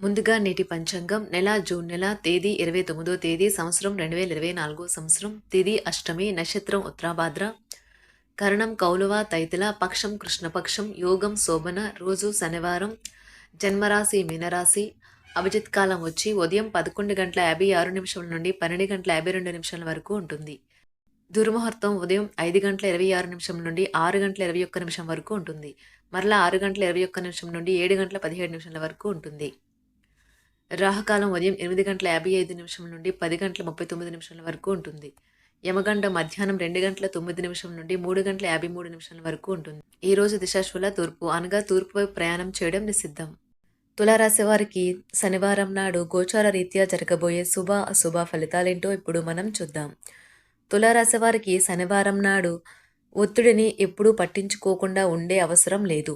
ముందుగా నేటి పంచాంగం నెల జూన్ నెల తేదీ ఇరవై తొమ్మిదో తేదీ సంవత్సరం రెండు వేల ఇరవై నాలుగో సంవత్సరం తేదీ అష్టమి నక్షత్రం ఉత్తరాభాద్ర. కరణం కౌలువ తైతిల పక్షం కృష్ణపక్షం యోగం శోభన రోజు శనివారం జన్మరాశి మీనరాశి. అభిజిత్ కాలం వచ్చి ఉదయం పదకొండు గంటల యాభై ఆరు నిమిషాల నుండి పన్నెండు గంటల యాభై రెండు నిమిషాల వరకు ఉంటుంది. దుర్ముహూర్తం ఉదయం ఐదు గంటల ఇరవై ఆరు నిమిషం నుండి ఆరు గంటల ఇరవై ఒక్క నిమిషం వరకు ఉంటుంది. మరలా ఆరు గంటల ఇరవై ఒక్క నిమిషం నుండి ఏడు గంటల పదిహేడు నిమిషాల వరకు ఉంటుంది. రాహకాలం ఉదయం ఎనిమిది గంటల యాభై ఐదు నిమిషం నుండి పది గంటల ముప్పై తొమ్మిది నిమిషాల వరకు ఉంటుంది. యమగండ మధ్యాహ్నం రెండు గంటల తొమ్మిది నిమిషం నుండి మూడు గంటల యాభై మూడు నిమిషాల వరకు ఉంటుంది. ఈ రోజు దిశాశుల తూర్పు అనగా తూర్పు వైపు ప్రయాణం చేయడం నిషిద్ధం. తులారాశి వారికి శనివారం నాడు గోచార రీత్యా జరగబోయే శుభ అశుభ ఫలితాలేంటో ఇప్పుడు మనం చూద్దాం. తులారాశి వారికి శనివారం నాడు ఒత్తిడిని ఎప్పుడూ పట్టించుకోకుండా ఉండే అవసరం లేదు.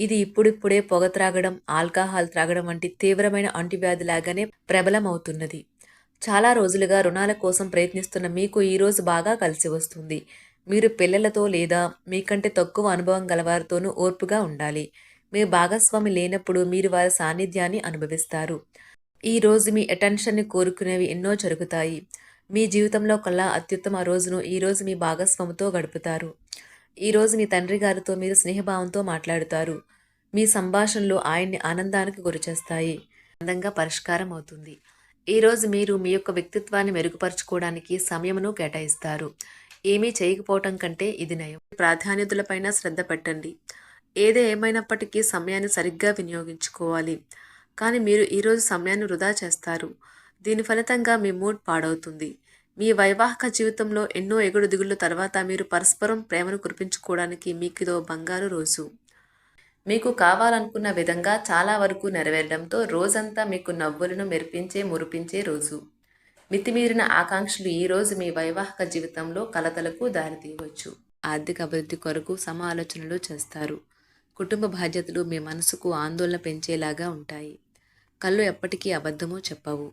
ఇది ఇప్పుడిప్పుడే పొగ త్రాగడం ఆల్కహాల్ త్రాగడం వంటి తీవ్రమైన అంటువ్యాధి లాగానే ప్రబలమవుతున్నది. చాలా రోజులుగా రుణాల కోసం ప్రయత్నిస్తున్న మీకు ఈరోజు బాగా కలిసి వస్తుంది. మీరు పిల్లలతో లేదా మీకంటే తక్కువ అనుభవం గలవారితోనూ ఓర్పుగా ఉండాలి. మీ భాగస్వామి లేనప్పుడు మీరు వారి సాన్నిధ్యాన్ని అనుభవిస్తారు. ఈ రోజు మీ అటెన్షన్ని కోరుకునేవి ఎన్నో జరుగుతాయి. మీ జీవితంలో కల్లా అత్యుత్తమ రోజును ఈరోజు మీ భాగస్వామితో గడుపుతారు. ఈరోజు మీ తండ్రి గారితో మీరు స్నేహభావంతో మాట్లాడుతారు. మీ సంభాషణలు ఆయన్ని ఆనందానికి గురిచేస్తాయి. అందంగా పరిష్కారం అవుతుంది. ఈరోజు మీరు మీ యొక్క వ్యక్తిత్వాన్ని మెరుగుపరుచుకోవడానికి సమయమును కేటాయిస్తారు. ఏమీ చేయకపోవటం కంటే ఇది నయం. ప్రాధాన్యతలపైన శ్రద్ధ పెట్టండి. ఏదే ఏమైనప్పటికీ సమయాన్ని సరిగ్గా వినియోగించుకోవాలి. కానీ మీరు ఈరోజు సమయాన్ని వృధా చేస్తారు. దీని ఫలితంగా మీ మూడ్ పాడవుతుంది. మీ వైవాహిక జీవితంలో ఎన్నో ఎగుడుదిగుళ్ళ తర్వాత మీరు పరస్పరం ప్రేమను కురిపించుకోవడానికి మీకు ఇదో బంగారు రోజు. మీకు కావాలనుకున్న విధంగా చాలా వరకు నెరవేరడంతో రోజంతా మీకు నవ్వులను మెరిపించే మురిపించే రోజు. మితిమీరిన ఆకాంక్షలు ఈరోజు మీ వైవాహిక జీవితంలో కలతలకు దారితీయవచ్చు. ఆర్థిక అభివృద్ధి కొరకు సమాలోచనలు చేస్తారు. కుటుంబ బాధ్యతలు మీ మనసుకు ఆందోళన పెంచేలాగా ఉంటాయి. కళ్ళు ఎప్పటికీ అబద్ధమో చెప్పవు.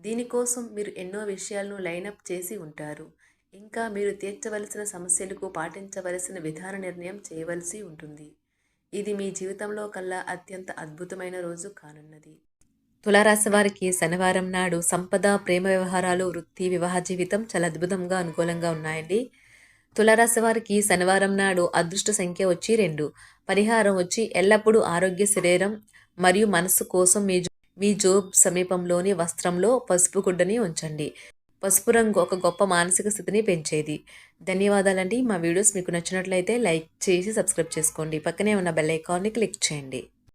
దీనికోసం మీరు ఎన్నో విషయాలను లైనప్ చేసి ఉంటారు. ఇంకా మీరు తీర్చవలసిన సమస్యలకు పాటించవలసిన విధాన నిర్ణయం చేయవలసి ఉంటుంది. ఇది మీ జీవితంలో కల్లా అత్యంత అద్భుతమైన రోజు కానున్నది. తులారాశి వారికి శనివారం నాడు సంపద ప్రేమ వ్యవహారాలు వృత్తి వివాహ జీవితం చాలా అద్భుతంగా అనుకూలంగా ఉన్నాయండి. తులారాశి వారికి శనివారం నాడు అదృష్ట సంఖ్య వచ్చి రెండు. పరిహారం వచ్చి ఎల్లప్పుడూ ఆరోగ్య శరీరం మరియు మనస్సు కోసం మీ మీ జోబ్ సమీపంలోని వస్త్రంలో పసుపు గుడ్డని ఉంచండి. పసుపు రంగు ఒక గొప్ప మానసిక స్థితిని పెంచేది. ధన్యవాదాలండి. మా వీడియోస్ మీకు నచ్చినట్లయితే లైక్ చేసి సబ్స్క్రైబ్ చేసుకోండి. పక్కనే ఉన్న బెల్ ఐకాన్ని క్లిక్ చేయండి.